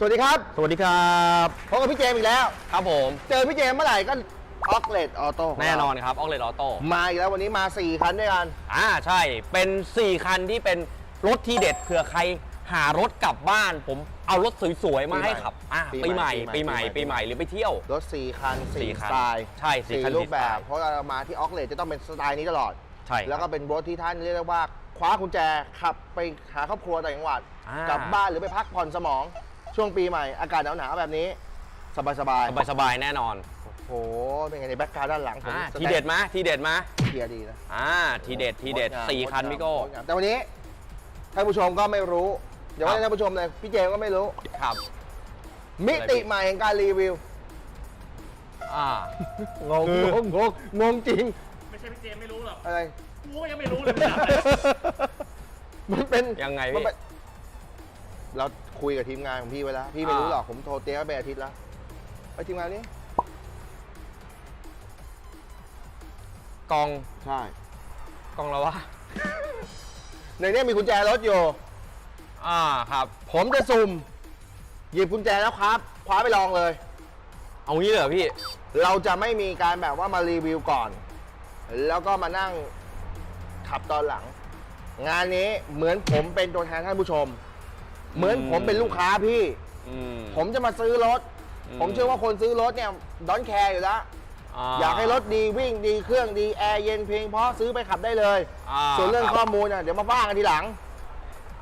สวัสดีครับสวัสดีครับพบกับพี่เจมส์อีกแล้ว ครับผมเจอพี่เจมส์เมื่อไหร่ก็ออกเลดออโต้แน่นอนครับออกเลดออโต้มาอีกแล้ววันนี้มา 4 คันด้วยกัน อ่าใช่เป็น 4 คันที่เป็นรถทีเด็ดเผื่อใครหารถกลับบ้าน ผมเอารถสวยๆมาให้ขับอ่าปีปีใหใหม่ม่ปีปีใหใหม่ม่ปีปีใหใหม่ม่หรือไปเที่ยว รถ 4 คันสี่4คัสนไตล์ใช่สี่สี่คันรูปแบบสี่สไตล์เพราะเรามาที่ออกเลดจะต้องเป็นสไตล์นี้ตลอดใช่แล้วก็เป็นรถที่ท่านเรียกได้ว่าคว้ากุญแจขับไปหาครอบครัวต่างจังหวัดอ่ากลับบ้านหรือไปพักผ่อนสมอง ช่วงปีใหม่อากาศหนาวๆแบบนี้ สบายสบายสบายๆแน่นอนๆโอ้โหเป็นไงในแบ็คกราวด์ด้านหลังผมอ่าสแตนทีเด็ดไหมทีเด็ดไหมเกียร์ดีนะอ่าทีเด็ดทีเด็ดงามสี่งดคันงามพี่โก้ งดงามแต่วันนี้ท่านผู้ชมก็ไม่รู้อย่าว่าแต่ท่านผู้ชมเลยพี่เจมส์ก็ไม่รู้ ครับ มิติใหม่แห่งการรีวิวอ่า งงงงงงงจริงไม่ใช่พี่เจมส์ไม่รู้หรอกอะไร กูก็ยังไม่รู้เลย มันอะไรมันเป็นยังไงมันพี่เป็น เราคุยกับทีมงานของพี่ไว้แล้ว พี่ไม่อ่ารู้หรอกผมโทรเตี้ยไปอาทิตย์แล้วไอ้ทีมงานนี้กองใช่กองแล้ววะ ในนี้มีกุญแจรถอยู่ อ่าครับ ผมจะสุ่มหยิบกุญแจแล้วครับคว้าไปลองเลย เอางี้เลยเหรอพี่ เราจะไม่มีการแบบว่ามารีวิวก่อน แล้วก็มานั่งขับตอนหลัง งานนี้เหมือนผมเป็นตัวแทนท่านผู้ชม เหมือนผมเป็นลูกค้าพี่ อืม ผมจะมาซื้อรถ อืม ผมเชื่อว่าคนซื้อรถเนี่ยดอนแคร์อยู่แล้ว อยากให้รถดีวิ่งดีเครื่องดีแอร์เย็นเพียงเพราะซื้อไปขับได้เลยาส่วนเรื่องคบข้อมูลน่ะเดี๋ยวมาว่ากันทีหลัง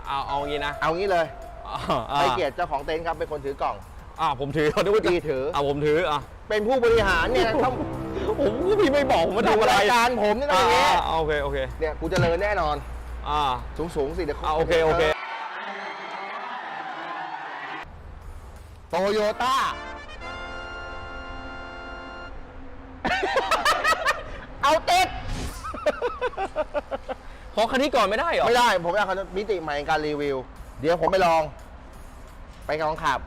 เอาเอางี้นะเอางี้เลยอ่าให้เกียรติเจ้าของเต็นท์ครับเป็นคนถือกล่อง อ่าผมถือเขาด้วยพี่ถืออ่าผมถืออะเป็นผู้บริหารเนี่ยต้องผมพี่ไม่บอกผมมาดูทำอะไรรายการผมนี่ต้องอย่างเงี้ยอ่าโอเคโอเคเนี่ยกูเจะเลินแน่นอนอ่า สูงสูงๆสิเดี๋ยวอ่าโอเคโอเค โตโยต้า เอาติด ขอคันนี้ก่อนไม่ได้เหรอ ไม่ได้ ผมอยากมิติใหม่ในการรีวิว เดี๋ยวผมไปลอง ไปลองขับ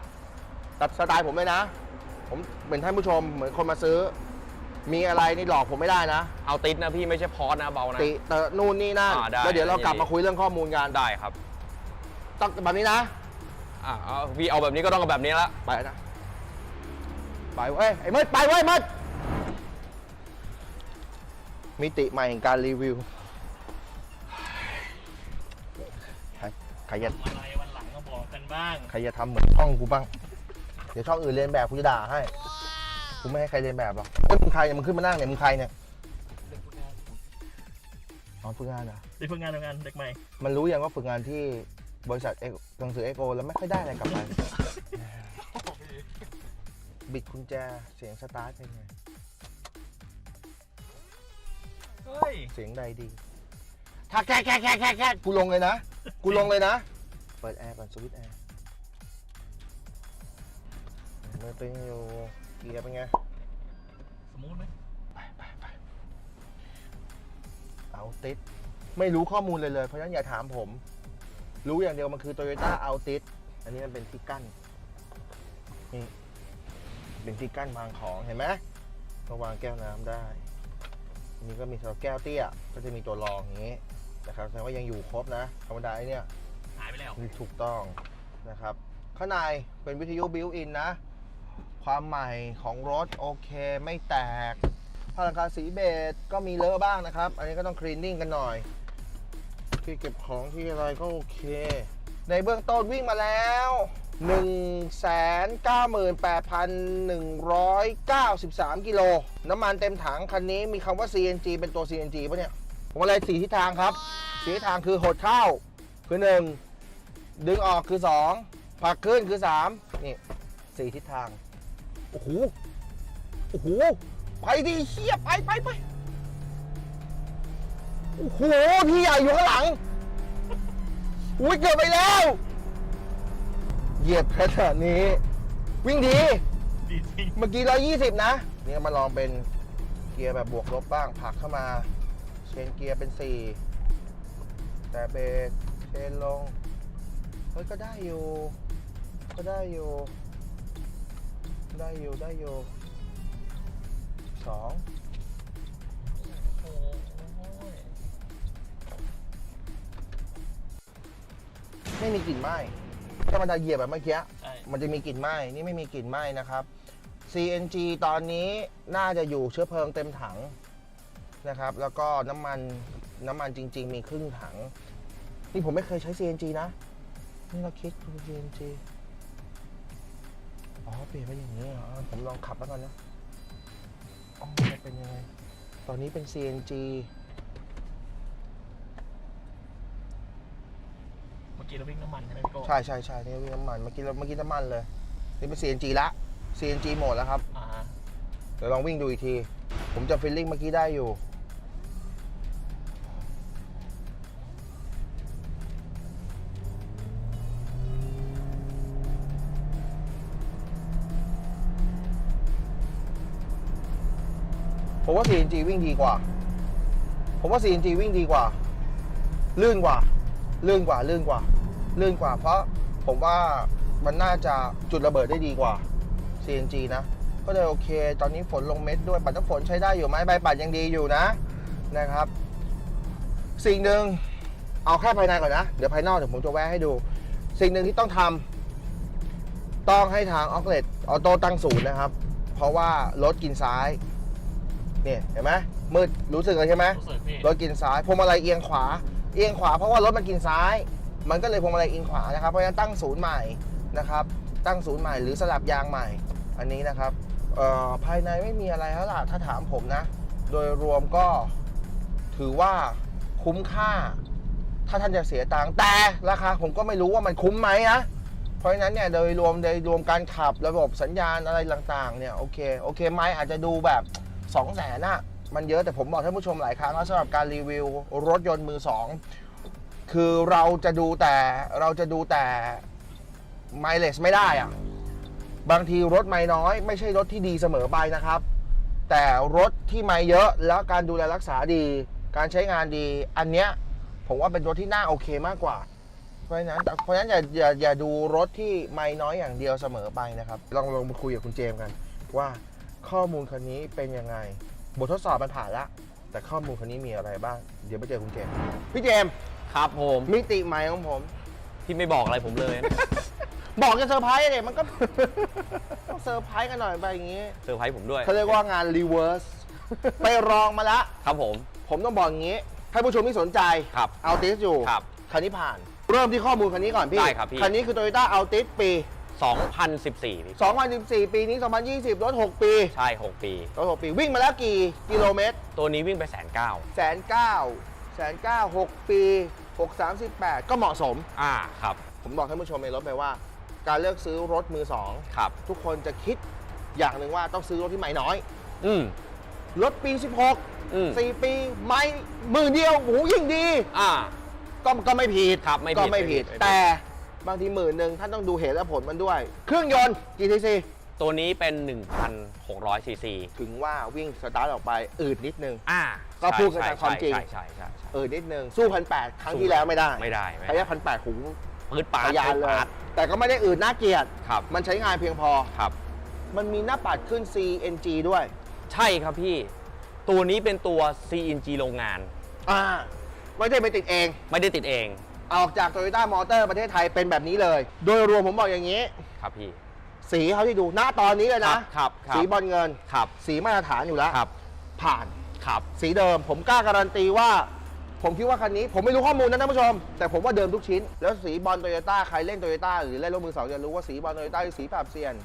กับสไตล์ผมเลยนะ ผมเหมือนท่านผู้ชมเหมือนคนมาซื้อ มีอะไรนี่หลอกผมไม่ได้นะ เอาติดนะพี่ไม่ใช่พอสนะเบานะ ติเตอะนู่นนี่นั่นอ่าได้แล้วเดี๋ยวเรากลับยินดี มาคุยเรื่องข้อมูลกันได้ครับ ต้องแบบนี้นะ อ่าเอาพี่เอาแบบนี้ก็ต้องเอาแบบนี้ละ ไปนะ ไปเว้ยไอ้มืดไปเว้ยมืดมิติใหม่แห่งการรีวิวใครใครจะอะไรวันหลังก็บอกกันบ้าง ใครจะทำเหมือนช่องกูบ้าง เดี๋ยวช่องอื่นเรียนแบบกูจะด่าให้ กูไม่ให้ใครเรียนแบบหรอกเฮ้ยมึงใครเนี่ยมึงขึ้นมานั่งเนี่ยมึงใครเนี่ยเด็กฝึกงานอ๋อฝึกงานเหรอะเด็กฝึกงานทำงานเด็กใหม่ มันรู้ยังว่าฝึกงานที่ บริษัทเอกหนังสือเอ็กโอแล้วไม่ค่อยได้อะไรกลับไปบิดกุญแจเสียงสตาร์ทเป็นไง เฮ้ย เสียงใดดี ถ้าแค่แค่แค่แค่แค่กูลงเลยนะ กูลงเลยนะ เปิดแอร์ก่อนสวิตช์แอร์มันเป็นอยู่เกียร์เป็นไง สมูทไหมไปไปไปเอาติด ไม่รู้ข้อมูลเลยเลย เพราะฉะนั้นอย่าถามผม รู้อย่างเดียวมันคือ Toyota a l t i s อันนี้มันเป็นที่กั้นนี่เป็นที่กั้นวางของเห็นไหมก็วางแก้วน้ำได้อันนี้ก็มีสำหรับแก้วเตี้ย ก็จะมีตัวรองอย่างนี้นะครับแสดงว่ายังอยู่ครบนะธรรมดาไอ้เนี่ยหายไปแล้วถูกต้องนะครับ ข้างในเป็นวิทยุบิวอินนะ ความใหม่ของรถโอเคไม่แตกผ้าหลังคาสีเบจก็มีเลอะบ้างนะครับ อันนี้ก็ต้องคลีนนิ่งกันหน่อย ที่เก็บของที่อะไรก็โอเค ในเบื้องต้นวิ่งมาแล้ว 198,193 กิโล น้ำมันเต็มถังคันนี้มีคำว่า CNG เป็นตัว CNG ปะเนี่ยผมอะไรสีทิศทางครับสีทิศทางคือหดเข้าคือ 1 ดึงออกคือ 2ผลักขึ้นคือ 3 นี่สี่ทิศทาง โอ้โห โอ้โห ไปดิเชียไปไปไป โอ้โห พี่ใหญ่อยู่ข้างหลัง อุ้ยเกือบไปแล้ว เหยียบขนาดนี้ วิ่งดี ดีจริงเมื่อกี้ 120 นะนี่ก็มาลองเป็นเกียร์แบบบวกลบบ้างผลักเข้ามา เชนเกียร์เป็น 4 แต่เบรกเชนลง เฮ้ย ก็ได้อยู่ ก็ได้อยู่ ได้อยู่ได้อยู่สอง ไม่มีกลิ่นไหม้ธรรมดาเหยียบแบบเมื่อกี้ใช่ มันจะมีกลิ่นไหม้นี่ไม่มีกลิ่นไหม้นะครับ CNG ตอนนี้น่าจะอยู่เชื้อเพลิงเต็มถังนะครับ แล้วก็น้ำมันน้ำมันจริง ๆ มีครึ่งถัง นี่ผมไม่เคยใช้ CNG นะ นี่เราคิดดู CNG อ๋อเปลี่ยนเป็นอย่างนี้เหรอผมลองขับแล้วกันนะอ๋อมันเป็นยังไง ตอนนี้เป็น CNG เมื่อ กี้เราวิ่งน้ำมันใช่ไหมพี่โก้ใช่ใช่ใช่นี่วิ่งน้ำมันเมื่อกี้เราเมื่อกี้น้ำมันเลย นี่เป็น CNG ละ CNG โหมดแล้วครับ อ่าฮะเดี๋ยวลองวิ่งดูอีกที ผมจะฟิลลิ่งเมื่อกี้ได้อยู่ ผมว่า CNG วิ่งดีกว่า ผมว่า CNG วิ่งดีกว่า ลื่นกว่า ลื่นกว่า ลื่นกว่า ลื่นกว่า เพราะผมว่ามันน่าจะจุดระเบิดได้ดีกว่า CNG นะ ก็เลยโอเค ตอนนี้ฝนลงเม็ดด้วยปัดน้ำฝนใช้ได้อยู่ไหมใบปัดยังดีอยู่นะนะครับ สิ่งหนึ่งเอาแค่ภายในก่อนนะ เดี๋ยวภายนอกเดี๋ยวผมจะแวะให้ดู สิ่งหนึ่งที่ต้องทำต้องให้ทางออกเลตออโต้ตั้งศูนย์นะครับ เพราะว่ารถกินซ้ายเนี่ยเห็นไหมมืดรู้สึกเลยใช่ไหมรู้สึกพี่ รถกินซ้ายพวงมาลัยเอียงขวา เอียงขวาเพราะว่ารถมันกินซ้าย มันก็เลยพวงมาลัยอียงขวานะครับ เพราะฉะนั้นตั้งศูนย์ใหม่นะครับ ตั้งศูนย์ใหม่หรือสลับยางใหม่ อันนี้นะครับภายในไม่มีอะไรแล้วล่ะถ้าถามผมนะ โดยรวมก็ถือว่าคุ้มค่า ถ้าท่านจะเสียตังค์แต่ราคาผมก็ไม่รู้ว่ามันคุ้มไหมนะเพราะฉะนั้นเนี่ยโดยรวมโดยรวมการขับระบบสัญญาณอะไรต่างๆเนี่ยโอเคโอเคไหมอาจจะดูแบบ2 0 0แสนอะมันเยอะแต่ผมบอกท่านผู้ชมหลายครั้งแล้วสำหรับการรีวิวรถยนต์มือสอง คือเราจะดูแต่เราจะดูแต่ไมเลสไม่ได้อะบางทีรถไม่น้อย ไม่ใช่รถที่ดีเสมอไปนะครับ แต่รถที่ไม่เยอะแล้วการดูแลรักษาดี การใช้งานดี อันเนี้ยผมว่าเป็นรถที่น่าโอเคมากกว่า เพราะฉะนั้นเพราะฉะนั้นอย่าอย่าอย่าดูรถที่ไม่น้อยอย่างเดียวเสมอไปนะครับ ลองลองมาคุยกับคุณเจมกัน ว่าข้อมูลคันนี้เป็นยังไง บททดสอบมันผ่านละแต่ข้อมูลคันนี้มีอะไรบ้าง เดี๋ยวไปเจอคุณเจมพี่เจม ครับผมมิติใหม่ของผม พี่ไม่บอกอะไรผมเลยนะ บอกจะเซอร์ไพรส์เลยมันก็ ต้องเซอร์ไพรส์กันหน่อยไปอย่างนี้เซอร์ไพรส์ผมด้วยเขาเรียกว่างานรีเวิร์สไปรองมาละ ครับผม ผมต้องบอกอย่างนี้ให้ผู้ชมที่สนใจครับเอาติสอยู่ครับคันนี้ผ่าน เริ่มที่ข้อมูลคันนี้ก่อนพี่ได้ครับพี่ คันนี้คือ Toyota Altis ปี 2014พี่2014 ปีนี้ 2020 รถ 6 ปี ใช่ 6 ปี รถ 6 ปี วิ่งมาแล้วกี่กิโลเมตรตัวนี้วิ่งไปแสนเก้าแสนเก้าแสนเก้าหกปี หกสามสิบแปดก็เหมาะสม อ่าครับ ผมบอกท่านผู้ชมในรถไปว่า การเลือกซื้อรถมือสองครับ ทุกคนจะคิดอย่างหนึ่งว่าต้องซื้อรถที่ไม่น้อย อืม รถปี อืม 16 4 ปีไม่หมื่นเดียวโอ้โหยิ่งดี อ่า ก็ก็ไม่ผิดครับไม่ผิดก็ไม่ผิด ไม่ผิด แต่บางทีหมื่นหนึ่งท่านต้องดูเหตุและผลมันด้วย เครื่องยนต์กี่ทีซี ตัวนี้เป็น 1,600ซีซีถึงว่าวิ่งสตาร์ทออกไปอืดนิดนึง อ่าก็พูดกันตามความจริง ใช่ใช่ใช่ใช่อืดนิดนึงสู้พันแปดครั้งที่แล้วไม่ได้ไม่ได้ไม่ระได้ยะพันแปดหูปืดปาดทะยานปืดเลยปาดแต่ก็ไม่ได้อืดน่าเกลียดครับมันใช้งานเพียงพอครับ มันมีหน้าปัดขึ้น CNG ด้วย ใช่ครับพี่ ตัวนี้เป็นตัว CNG โรงงานอ่าไม่ได้ไปติดเอง ไม่ได้ติดเอง ออกจาก Toyota Motor ประเทศไทยเป็นแบบนี้เลย โดยรวมผมบอกอย่างนี้ ครับพี่ สีเขาที่ดูหน้าตอนนี้เลยนะ ครับครับสีบอลเงิน ครับ สีมาตรฐานอยู่แล้ว ครับ ผ่าน ครับ สีเดิม ผมกล้าการันตีว่า ผมคิดว่าคันนี้ ผมไม่รู้ข้อมูลนะท่านผู้ชม แต่ผมว่าเดิมทุกชิ้น แล้วสีบอลโตโยต้าใครเล่นโตโยต้าหรือเล่นรถมือสองจะรู้ว่าสีบอลโตโยต้าคือสีปรับเซียน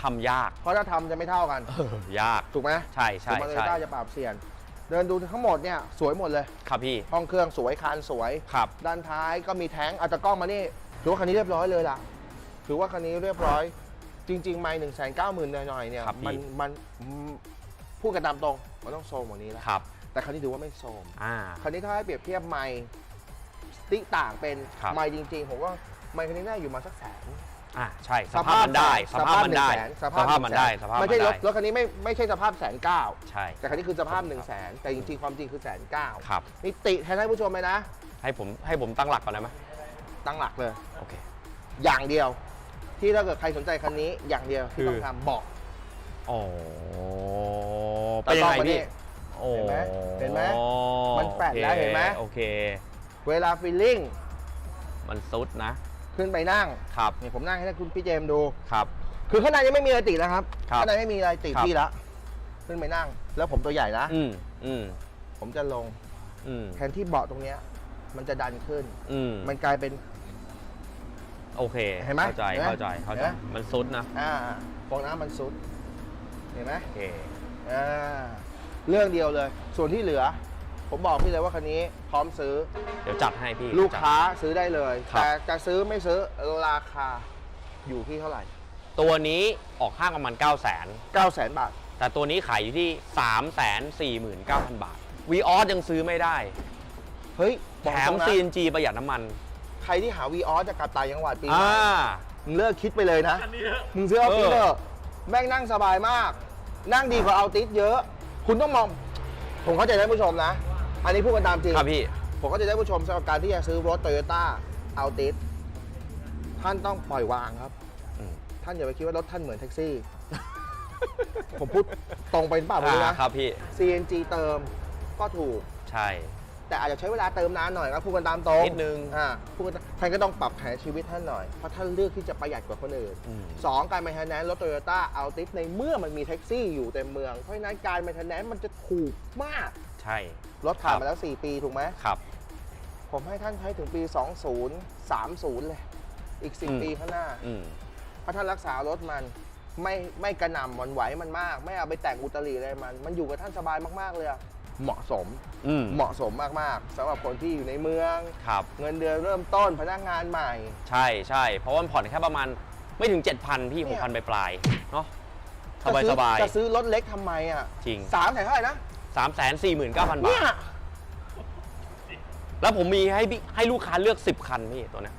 ทำยาก เพราะถ้าทำจะไม่เท่ากัน เออยาก ถูกไหมใช่สีใช่บอลโตโยใช่ต้าจะปรับเซียน เดินดูทั้งหมดเนี่ยสวยหมดเลย ครับพี่ ห้องเครื่องสวยคานสวย ครับ ด้านท้ายก็มีแท้งเอาตะกล้องมานี่ถือว่าคันนี้เรียบร้อยเลยล่ะ ถือว่าคันนี้เรียบร้อย จริง ๆ ไม่หนึ่งแสนเก้าหมื่นหน่อยๆเนี่ยครับพี่ มันมันอืมพูดกันตามตรงมันต้องโซมกว่านี้แล้วครับแต่คันนี้ถือว่าไม่โซม อ่า คันนี้ถ้าให้เปรียบเทียบไม่ติต่างเป็นครับ ไม่จริง ๆ ผมว่าไม่คันนี้น่าอยู่มาสักแสนอ่าใช่สภาพมันได้ สภาพมันได้หงแสสภาพมันได้สภาพไม่มันใช่รได้ถรถคันนี้ไม่ไม่ใช่สภาพแสนเก้าใช่ แต่คันนี้คือสภาพหนึ่งแสนแต่จริงๆความจริงคือแสนเก้าครับ นี่ติแทนท่านผู้ชมไหมนะ ให้ผมให้ผมตั้งหลักก่อนได้ไหมตั้งหลักเลย โอเค อย่างเดียว ที่ถ้าเกิดใครสนใจคันนี้อย่างเดียวที่คือต้องทำบอกโอ้เป็นยังไงพี่โอ้เห็นไหมเห็นไหมมันแปดแล้วเห็นไหมโอเค เวลาฟีลลิ่งมันซุดนะ ขึ้นไปนั่งครับนี่ผมนั่งให้คุณพี่เจมส์ดูครับ คือข้างในยังไม่มีอะไรติดนะครับครับข้างในไม่มีอะไรติดครับพี่ละขึ้นไปนั่ง แล้วผมตัวใหญ่นะอืมอืมผมจะลงอืมแทนที่เบาะตรงเนี้ย มันจะดันขึ้นอืมมันกลายเป็น โอเคเห็นไหมเข้าใจเห็นไหมเข้าใจเข้าใจเห็นไหม มันซุดนะอ่าฟองน้ำมันซุดเห็นไหมโอเคอ่าเรื่องเดียวเลย ส่วนที่เหลือ ผมบอกพี่เลยว่าคันนี้พร้อมซื้อ เดี๋ยวจัดให้พี่ลูกค้าซื้อได้เลย ครับ แต่จะซื้อไม่ซื้อราคาอยู่ที่เท่าไหร่ ตัวนี้ออกห้างประมาณ 9 0 0 0 0 9 0 0 0 0 0 บาท แต่ตัวนี้ขายอยู่ที่ 3 4 9 0 0 0 บาทวีออสยังซื้อไม่ได้ เฮ้ยบแถอกตม รงนะ CNG ประหยัดน้ำมัน ใครที่หาวีออสจะกลับต่างจังหวัดปีใหอ่าม่มึงเลิกคิดไปเลยนะ อันนี้เถอะมึงซื้อเอาติสเออเถอะแม่งนั่งสบายมาก นั่งดีกว่าเอาติสเยอะ คุณต้องมอง ผมเข้าใจท่านผู้ชมนะ อันนี้พูดกันตามจริง ครับพี่ ผมเข้าใจท่านผู้ชมสำหรับการที่จะซื้อรถโตโยต้าเอาติสท่านต้องปล่อยวางครับ อืม ท่านอย่าไปคิดว่ารถท่านเหมือนแท็กซี่ ผมพูดตรงไปหรือเปล่าไม่รู้อ่านะครับพี่ CNG เติมก็ถูก ใช่ แต่อาจจะใช้เวลาเติมนานหน่อยครับพูดกันตามตรงนิดนึงอ่าพูดกันท่านก็ต้องปรับแผนชีวิตท่านหน่อย เพราะท่านเลือกที่จะประหยัดกว่าคนอื่นอืม สองการ m ม i เทนแนนรถโตโยต้าเอาติสในเมื่อมันมีแท็กซี่อยู่เต็มเมือง เพราะฉะนั้นการ m ม i เทนแนนมันจะถูกมาก ใช่ รถผ่านครับ มาแล้ว 4 ปี ถูกไหม ครับ ผมให้ท่านใช้ถึงปี 20 30 เลย อีก อืม 10 ปีข้างหน้า อืม เพราะท่านรักษารถมันไม่ไม่กระหน่ำหวันไหวมันมาก ไม่เอาไปแต่งอุตริอะไรมัน มันอยู่กับท่านสบายมาก ๆ เลยอะ เหมาะสม อืมเหมาะสมมากๆสำหรับคนที่อยู่ในเมือง ครับเงินเดือนเริ่มต้นพนักงานใหม่ ใช่ใช่เพราะว่ามันผ่อนแค่ประมาณไม่ถึง 7,000 พี่ เนี่ย 6,000 ไปปลายๆเนาะสจะบายซื้สบายจะซื้อรถเล็กทำไมอะจริง สามแสนเท่าไหร่นะ3 4 9 0 0 0 บาเนี่ยท แล้วผมมีให้พี่ให้ลูกค้าเลือก 10 คันพี่ตัวเนี้ย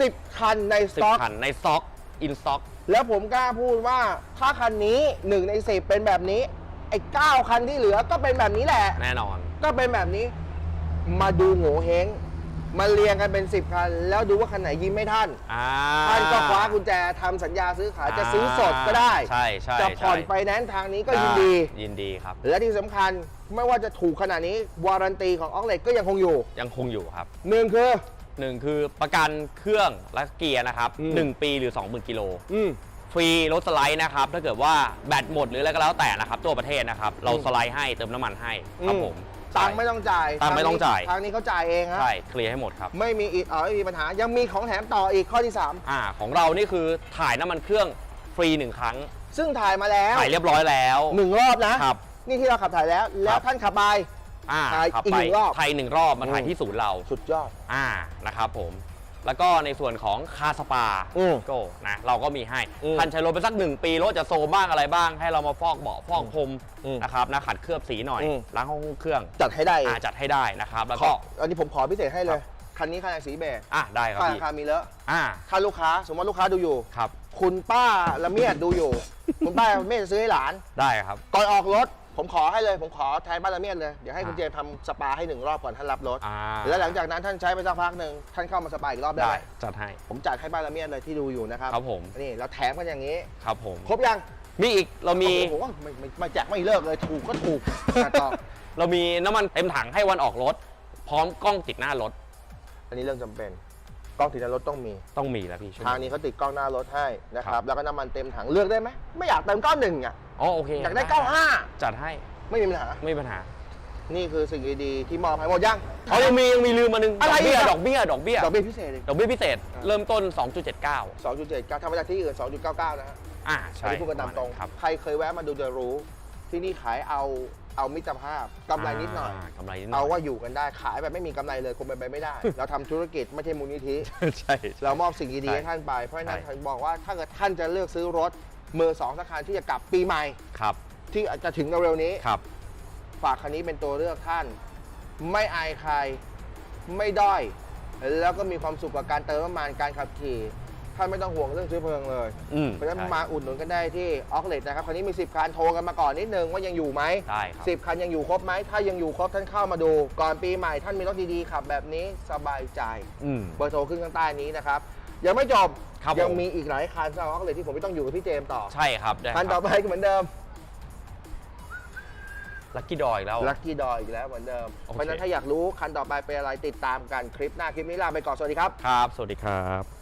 สิบคันในสต็อก10คันในซ็อกอินซ็อก แล้วผมกล้าพูดว่าถ้าคันนี้หนึ่งในสิบเป็นแบบนี้ ไอ้เก้าคันที่เหลือก็เป็นแบบนี้แหละ แน่นอน ก็เป็นแบบนี้ มาดูโง่เฮงมาเรียงกันเป็นสิบคัน แล้วดูว่าคันไหนยิ้มให้ท่าน อ่าท่านก็คว้ากุญแจทำสัญญาซื้อขายจะซื้อสดก็ได้ใช่ใช่จะผ่อนใช่ไฟแนนซ์ทางนี้ก็ยินดีไยินดีครับ และที่สำคัญไม่ว่าจะถูกขนาดนี้วารันตีของออกเล็กก็ยังคงอยู่ยังคงอยู่ครับหนึ่งคือ หนึ่งคือประกันเครื่องและเกียร์นะครับอืม หนึ่งปีหรือ 20,000กิโล อืม ฟรีรถสไลด์นะครับ ถ้าเกิดว่าแบตหมดหรืออะไรก็แล้วแต่นะครับตัวประเทศนะครับ เราสไลด์ให้เติมน้ำมันให้ครับผมตังค์ไม่ต้องจ่ายตังค์ไม่ต้องจ่าย ทางนี้เขาจ่ายเองฮะใช่เคลียร์ให้หมดครับ ไม่มีอีกเออไม่มีปัญหา ยังมีของแถมต่ออีกข้อที่อ่า ของเรานี่คือถ่ายน้ำมันเครื่องฟรีหนึ่งครั้ง3ซึ่งถ่ายมาแล้วถ่ายเรียบร้อยแล้วหนึ่งรอบนะครับนี่ที่เราขับถ่ายแล้ว แล้วท่านขับไปอ่าถ่ายขับอีกไปหนึ่งรอบถ่ายหนึ่งรอบมาถ่ายอืมที่ศูนย์เราสุดยอดอ่านะครับผม แล้วก็ในส่วนของคาสปาอืมก็นะเราก็มีให้อืมท่านใช้รถไปสักหนึ่งปีรถจะโซมบ้างอะไรบ้าง ให้เรามาฟอกเบาะฟอกพรมอืมนะครับนะขัดเคลือบสีหน่อย อืม ล้างห้องเครื่องจัดให้ได้อ่าจัดให้ได้นะครับ แล้วขก็ออันนี้ผมขอพิเศษให้เลครัยบคันนี้คันไหนสีเบจอะได้ครับค่าพี่ราคามีเลอะอ่าถ้าลูกค้า สมมติว่าลูกค้าดูอยู่ ครับ คุณป้าละเมียดดูอยู่ คุณป้าละเมียดจะซื้อให้หลาน ได้ครับ ก่อนออกรถ ผมขอให้เลย ผมขอแทนป้าละเมียดเลย เดี๋ยวให้คุณอ่าเจมส์ทำสปาให้หนึ่งรอบก่อนท่านรับรถ อ่า แล้วหลังจากนั้นท่านใช้ไปสักพักหนึ่งท่านเข้ามาสปาอีกรอบได้ ได้ไหมจัดให้ ผมจัดให้ป้าละเมียดเลยที่ดูอยู่นะครับครับผม นี่เราแถมกันอย่างนี้ ครับผม ครบยังมีอีกเรามี โอ้โหไม่ไม่ไม่แจกไม่เลิกเลยถูกก็ถูกอะต่อ เรามีน้ำมันเต็มถังให้วันออกรถ พร้อมกล้องติดหน้ารถอันนี้เรื่องจำเป็น กล้องติดหน้ารถต้องมี ต้องมีแล้วพี่ช่วทางนี้เขาติดกล้องหน้ารถให้นะคครัรับ บ แล้วก็น้ำมันเต็มถังเลือกได้ไหมไม่อยากเติมก้อนหนึ่งอะ อ๋อโอเคอยากได้เก้าห้าจัดให้ไม่มีปัญหา ไม่มีปัญหานี่คือสิ่งดีๆที่มอบให้หมดยังเขายังมียังมีลืมมาหนึ่งอะไรดอกเบี้ยอีกอะ ดอกเบี้ยดอกเบี้ยดอกเบี้ยพิเศษอีกดอกเบี้ยพิเศษ อ่า เริ่มต้น 2.79สองจุดเจ็ดเก้าทำมาจากที่อื่นสองจุดเก้าเก้านะฮะอ่าอันใช่นี้พูดกันตามตรง ครับใครเคยแวะมาดูจะรู้ ที่นี่ขายเอาเอามิตรภาพกำไรนิดหน่อยากำไรนิดหน่อย เอาว่าอยู่กันได้ขายแบบไม่มีกำไรเลยคงเป็นไปไม่ได้ เราทำธุรกิจไม่ใช่มูลนิธิ ใช่เรามอบสิ่งดีๆใช่ให้ท่านไป เพราะฉะนั้นใช่ ท่านบอกว่าถ้าเกิดท่านจะเลือกซื้อรถ มือสองสักคันที่จะกลับปีใหม่ ครับ ที่อาจจะถึงเร็วๆนี้ ครับ ฝากคันนี้เป็นตัวเลือกท่าน ไม่อายใคร ไม่ด้อย แล้วก็มีความสุขกับการเติมน้ำมันการขับขี่ท่านไม่ต้องห่วงเรื่องเชื้อเพลิงเลย อืมเพราะฉะนั้นใช่มาอุดหนุนกันได้ที่ออกเลตนะครับคันนี้มี 10 คันโทรกันมาก่อนนิดนึงว่ายังอยู่ไหมได้ครับ สิบคันยังอยู่ครบไหมถ้ายังอยู่ครบท่านเข้ามาดู ก่อนปีใหม่ท่านมีรถดีๆขับแบบนี้สบายใจ อืม เบอร์โทรขึ้นข้างใต้นี้นะครับ ยังไม่จบครับยังผม มีอีกหลายคันสำหรับออกเลตที่ผมไม่ต้องอยู่กับพี่เจมส์ต่อใช่ครับได้คันต่อไปก็เหมือนเดิมลักกี้ดอยแล้ว ลัคกี้ดอยอีกแล้วเหมือนเดิมโอเค เพราะฉะนั้นถ้าอยากรู้คันต่อไปเป็นอะไรติดตามกันคลิปหน้าคลิปนี้ลาไปก่อนสวัสดีครับ ครับ สวัสดีครับ